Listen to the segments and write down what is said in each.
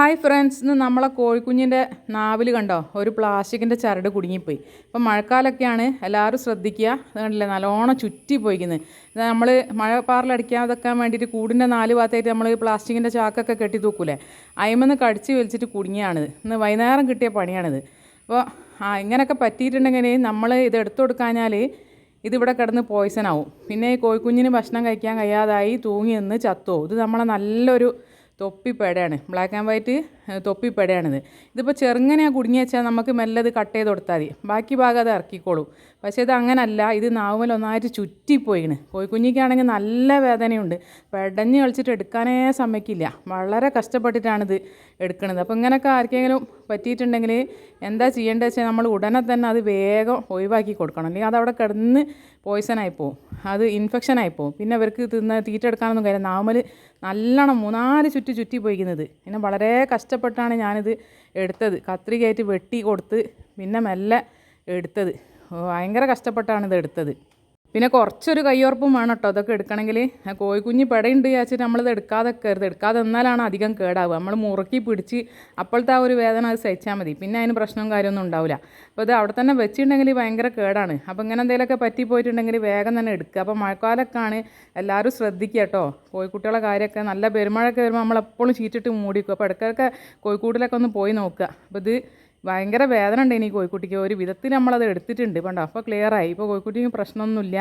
Hi friends ഇന്ന് നമ്മളെ കോഴിക്കുഞ്ഞിന്റെ നാവിൽ കണ്ടോ? ഒരു പ്ലാസ്റ്റിക്കിന്റെ ചരട് കുടുങ്ങിപ്പോയി. ഇപ്പം മഴക്കാലമൊക്കെയാണ് എല്ലാവരും ശ്രദ്ധിക്കുക. കണ്ടില്ലേ നല്ലോണം ചുറ്റി പോയിക്കുന്നത് നമ്മൾ മഴ പാറിലടിക്കാതെക്കാൻ വേണ്ടിയിട്ട് കൂടിന്റെ നാല് ഭാഗത്തായിട്ട് നമ്മൾ പ്ലാസ്റ്റിക്കിന്റെ ചാക്കൊക്കെ കെട്ടി തൂക്കൂലേ? അയിമെന്ന് കടിച്ച് വലിച്ചിട്ട് കുടുങ്ങിയാണിത്. ഇന്ന് വൈകുന്നേരം കിട്ടിയ പണിയാണിത്. അപ്പോൾ ആ ഇങ്ങനെയൊക്കെ പറ്റിയിട്ടുണ്ടെങ്കിൽ നമ്മൾ ഇത് എടുത്തു കൊടുക്കാഞ്ഞാൽ ഇതിവിടെ കിടന്ന് പോയ്സൺ ആവും. പിന്നെ ഈ കോഴിക്കുഞ്ഞിന് ഭക്ഷണം കഴിക്കാൻ കഴിയാതായി തൂങ്ങി നിന്ന് ചത്തുപോകും ഇത് നമ്മളെ നല്ലൊരു തൊപ്പിപ്പേടയാണ്. ബ്ലാക്ക് ആൻഡ് വൈറ്റ് തൊപ്പിപ്പടയാണിത്. ഇതിപ്പോൾ ചെറുങ്ങനെയാണ് കുടുങ്ങി വെച്ചാൽ നമുക്ക് മെല്ലെ കട്ട് ചെയ്ത് കൊടുത്താൽ മതി. ബാക്കി ഭാഗം അത് ഇറക്കിക്കോളും. പക്ഷേ ഇത് അങ്ങനല്ല. ഇത് നാവുമൽ ഒന്നായിട്ട് ചുറ്റിപ്പോയിണ് കോഴിക്കുഞ്ഞിക്കാണെങ്കിൽ നല്ല വേദനയുണ്ട്. പെടഞ്ഞ് കളിച്ചിട്ട് എടുക്കാനേ സമ്മതിക്കില്ല വളരെ കഷ്ടപ്പെട്ടിട്ടാണിത് എടുക്കുന്നത് അപ്പോൾ ഇങ്ങനെയൊക്കെ ആർക്കെങ്കിലും പറ്റിയിട്ടുണ്ടെങ്കിൽ എന്താ ചെയ്യേണ്ടത് വെച്ചാൽ നമ്മൾ ഉടനെ തന്നെ അത് വേഗം ഒഴിവാക്കി കൊടുക്കണം. അല്ലെങ്കിൽ അതവിടെ കിടന്ന് പോയിസൺ ആയിപ്പോവും അത് ഇൻഫെക്ഷൻ ആയിപ്പോവും പിന്നെ അവർക്ക് തിന്ന് തീറ്റ എടുക്കാനൊന്നും കാര്യം നാമൽ നല്ലോണം മൂന്നാൽ ചുറ്റി ചുറ്റി പോയിക്കുന്നത്. പിന്നെ വളരെ കഷ്ടപ്പെട്ടാണ് ഞാനിത് എടുത്തത്. കത്രികയായിട്ട് വെട്ടി കൊടുത്ത് പിന്നെ മെല്ലെ എടുത്തത്. ഭയങ്കര കഷ്ടപ്പെട്ടാണ് ഇത് എടുത്തത്. പിന്നെ കുറച്ചൊരു കയ്യോർപ്പും വേണം കേട്ടോ അതൊക്കെ എടുക്കണമെങ്കിൽ കോഴിക്കുഞ്ഞ് പെടയുണ്ട് വിചാരിച്ചിട്ട് നമ്മളിത് എടുക്കാതെ കയറുത് എടുക്കാതെ എന്നാലാണ് അധികം കേടാവുക. നമ്മൾ മുറുക്കി പിടിച്ച് അപ്പോഴത്തെ ആ ഒരു വേദന അത് സഹിച്ചാൽ മതി. പിന്നെ അതിന് പ്രശ്നവും കാര്യമൊന്നും ഉണ്ടാവില്ല. അപ്പോൾ ഇത് അവിടെ തന്നെ വെച്ചിട്ടുണ്ടെങ്കിൽ ഭയങ്കര കേടാണ്. അപ്പോൾ ഇങ്ങനെ എന്തെങ്കിലുമൊക്കെ പറ്റി പോയിട്ടുണ്ടെങ്കിൽ വേഗം തന്നെ എടുക്കുക. അപ്പോൾ മഴക്കാലമൊക്കെ ആണ് എല്ലാവരും ശ്രദ്ധിക്കുക കേട്ടോ കോഴിക്കുട്ടികളെ കാര്യമൊക്കെ നല്ല പെരുമഴയൊക്കെ വരുമ്പോൾ നമ്മളെപ്പോഴും ചീറ്റിട്ട് മൂടിക്കും അപ്പോൾ ഇടയ്ക്കൊക്കെ കോഴിക്കൂട്ടിലൊക്കെ ഒന്ന് പോയി നോക്കുക. അപ്പോൾ ഇത് ഭയങ്കര വേദന ഉണ്ട് ഇനി കോഴിക്കുട്ടിക്ക്. ഒരു വിധത്തിൽ നമ്മളത് എടുത്തിട്ടുണ്ട്. പണ്ടോ അപ്പോൾ ആയി. ഇപ്പോൾ കോഴിക്കുട്ടിക്ക് പ്രശ്നമൊന്നുമില്ല.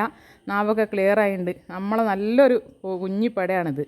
നാവൊക്കെ ക്ലിയർ ആയിട്ടുണ്ട് നമ്മളെ നല്ലൊരു കുഞ്ഞിപ്പടയാണിത്.